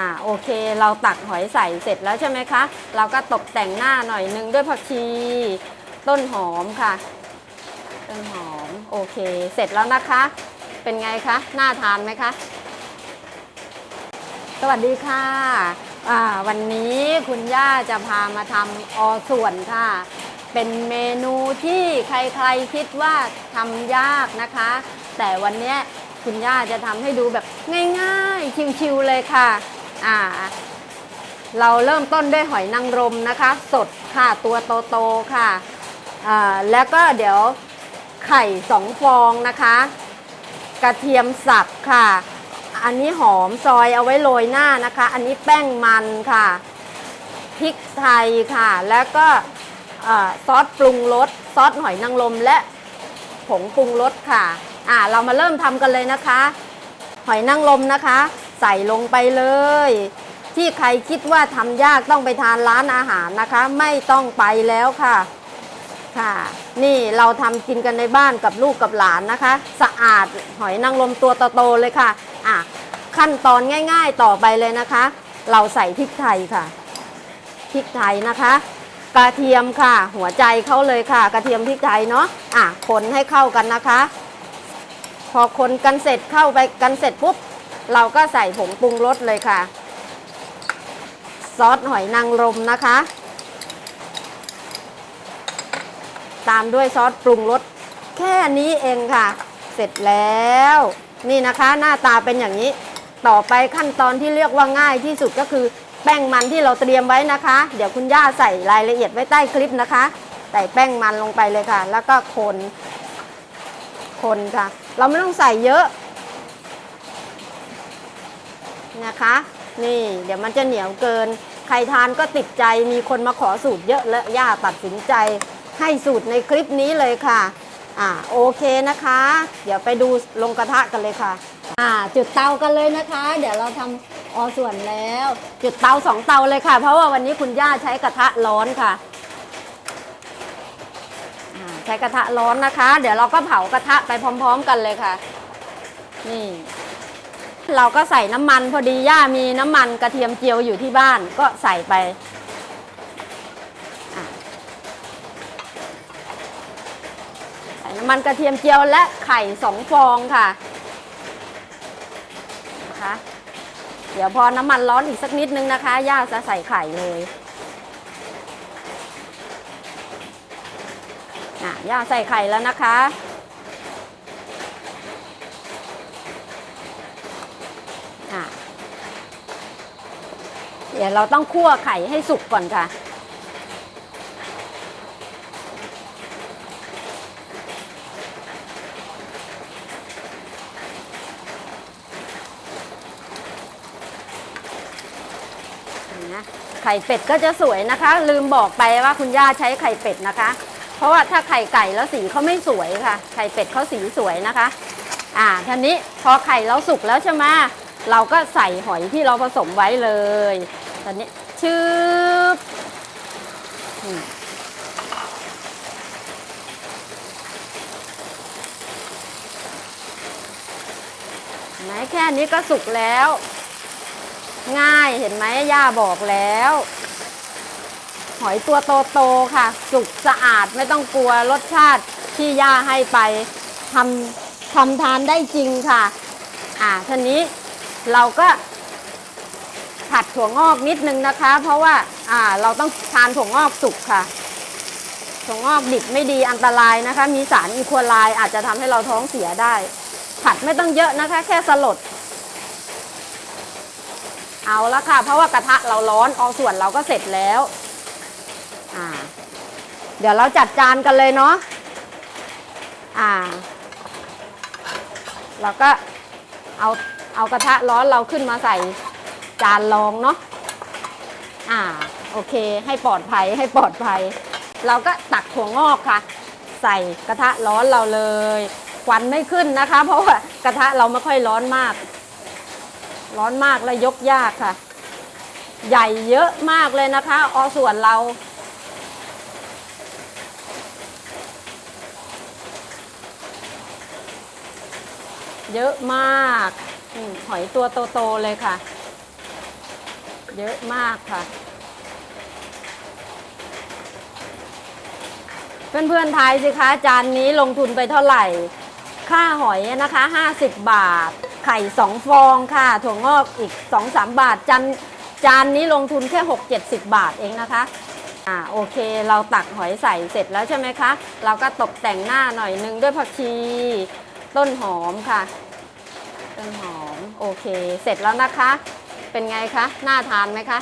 อ่าโอเคเราตักหอยใส่เสร็จแล้วใช่ไหมคะ เราก็ตกแต่งหน้าหน่อยนึงด้วยผักชี ต้นหอมค่ะ ต้นหอมโอเค เสร็จแล้วนะคะ เป็นไงคะน่าทานไหมคะ สวัสดีค่ะอ่าวันนี้คุณย่าจะพามาทำอส่วนค่ะ เป็นเมนูที่ใครๆคิดว่าทำยากนะคะ แต่วันนี้คุณย่าจะทำให้ดูแบบง่ายๆ ชิวๆเลยค่ะ อ่า เราเริ่มต้นด้วยหอยนางรมนะคะ สดค่ะตัวโตๆค่ะอ่าแล้วก็เดี๋ยวไข่สองฟองนะคะ กระเทียมสับค่ะ อันนี้หอมซอยเอาไว้โรยหน้านะคะ อันนี้แป้งมันค่ะพริกไทยค่ะ แล้วก็ซอสปรุงรสซอสหอยนางรมและผงปรุงรสค่ะ อ่า เรามาเริ่มทำกันเลยนะคะ หอยนางรมนะคะ ใส่ลงไปเลย ที่ใครคิดว่าทำยากต้องไปทานร้านอาหารนะคะ ไม่ต้องไปแล้วค่ะค่ะ นี่เราทำกินกันในบ้านกับลูกกับหลานนะคะ สะอาดหอยนางรมตัวโตๆเลยค่ะอะ ขั้นตอนง่ายๆต่อไปเลยนะคะ เราใส่พริกไทยค่ะพริกไทยนะคะกระเทียมค่ะ หัวใจเขาเลยค่ะ กระเทียมพริกไทยเนาะอะคนให้เข้ากันนะคะ พอคนกันเสร็จเข้าไปกันเสร็จปุ๊บ เราก็ใส่ผงปรุงรสเลยค่ะ ซอสหอยนางรมนะคะ ตามด้วยซอสปรุงรสแค่นี้เองค่ะ เสร็จแล้ว นี่นะคะหน้าตาเป็นอย่างนี้ ต่อไปขั้นตอนที่เรียกว่าง่ายที่สุดก็คือแป้งมันที่เราเตรียมไว้นะคะ เดี๋ยวคุณย่าใส่รายละเอียดไว้ใต้คลิปนะคะ ใส่แป้งมันลงไปเลยค่ะ แล้วก็คน คนค่ะ เราไม่ต้องใส่เยอะ นะคะ นี่เดี๋ยวมันจะเหนียวเกิน ใครทานก็ติดใจมีคนมาขอสูตรเยอะและย่าตัดสินใจ ให้สูตรในคลิปนี้เลยค่ะอ่าโอเคนะคะ เดี๋ยวไปดูลงกระทะกันเลยค่ะอ่าจุดเตากันเลยนะคะ เดี๋ยวเราทำออส่วนแล้ว จุดเตาสองเตาเลยค่ะ เพราะว่าวันนี้คุณย่าใช้กระทะร้อนค่ะใช้กระทะร้อนนะคะ เดี๋ยวเราก็เผากระทะไปพร้อม ๆ กันเลยค่ะ นี่ เราก็ใส่น้ำมันพอดีย่ามีน้ำมันกระเทียมเจียวอยู่ที่บ้านก็ใส่ไป ใส่น้ำมันกระเทียมเจียวและไข่สองฟองค่ะนะคะเดี๋ยวพอน้ำมันร้อนอีกสักนิดนึงนะคะ ย่าจะใส่ไข่เลยอะย่าใส่ไข่แล้วนะคะ เดี๋ยวเราต้องคั่วไข่ให้สุกก่อนค่ะนะไข่เป็ดก็จะสวยนะคะ ลืมบอกไปว่าคุณย่าใช้ไข่เป็ดนะคะ เพราะว่าถ้าไข่ไก่แล้วสีเขาไม่สวยค่ะ ไข่เป็ดเขาสีสวยนะคะ อ่าทีนี้พอไข่เราสุกแล้วใช่ไหมเราก็ใส่หอยที่เราผสมไว้เลย ตอนนี้ชืบอืมเห็นไหมแค่นี้ก็สุกแล้ว ง่ายเห็นไหมย่าบอกแล้ว หอยตัวโตๆค่ะ สุกสะอาดไม่ต้องกลัวรสชาติที่ย่าให้ไปทำทำทานได้จริงค่ะ อ่าทีนี้เราก็ ผัดถั่วงอกนิดนึงนะคะ เพราะว่าอ่าเราต้องทานถั่วงอกสุกค่ะ ถั่วงอกดิบไม่ดีอันตรายนะคะ มีสารอีโคไลอาจจะทำให้เราท้องเสียได้ ผัดไม่ต้องเยอะนะคะ แค่สลด เอาละค่ะ เพราะว่ากระทะเราร้อนเอาส่วนเราก็เสร็จแล้วอ่าเดี๋ยวเราจัดจานกันเลยเนาะอ่าเราก็เอาเอากระทะร้อนเราขึ้นมาใส่ จานรองเนาะอ่าโอเค ให้ปลอดภัยให้ปลอดภัย เราก็ตักถั่วงอกค่ะ ใส่กระทะร้อนเราเลยควันไม่ขึ้นนะคะ เพราะว่ากระทะเราไม่ค่อยร้อนมาก ร้อนมากและยกยากค่ะ ใหญ่เยอะมากเลยนะคะอส่วนเราเยอะมาก หอยตัวโต ๆ เลยค่ะ เยอะมากค่ะ เพื่อนๆทายสิคะจานนี้ลงทุนไปเท่าไหร่ ค่าหอยนะคะ 50 บาท ไข่ 2 ฟองค่ะ ถั่วงอกอีก 2-3 บาทจานจานนี้ลงทุนแค่ 6-70 บาทเองนะคะอ่าโอเคเราตักหอยใส่เสร็จแล้วใช่ไหมคะ เราก็ตกแต่งหน้าหน่อยนึงด้วยผักชี ต้นหอมค่ะ ต้นหอม โอเค เสร็จแล้วนะคะ เป็นไงคะ น่าทานไหมคะ